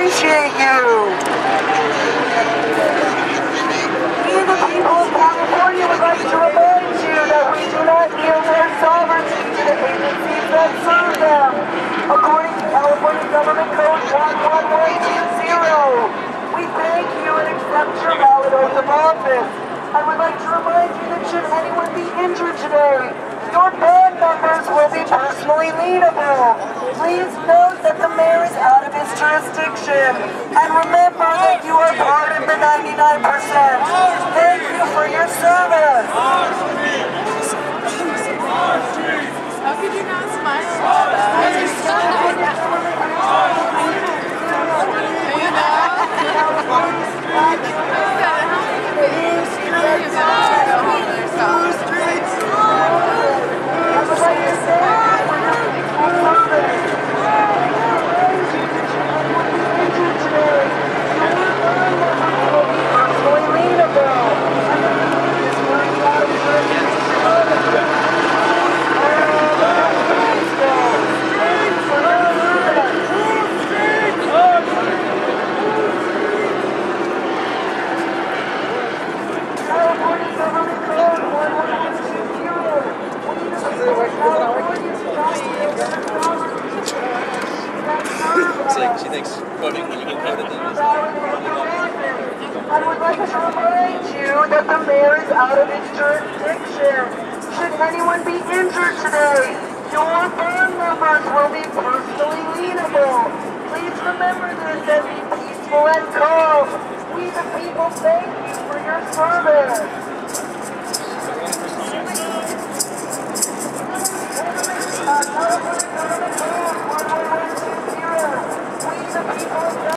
appreciate you. We, the people of California, would like to remind you that we do not yield our sovereignty to the agencies that serve them. According to California Government Code 11120, we thank you and accept your valid oath of office. I would like to remind you that should anyone be injured today, your band members will be personally liable. Please note jurisdiction. And remember that you are part of the 99%. Thank you for your service. How could you not smile at that? You're so You know? I would like to say for your faithful service. Injured today, your band members will be personally liable. And the mayor is very out of jurisdiction. California Government Code 1120. It's like she thinks voting when you get voted then is I would like to remind you that the mayor is out of his jurisdiction. Should anyone be injured today, your band members will be personally liable. Please remember this and be peaceful and calm. We the people thank you for your service.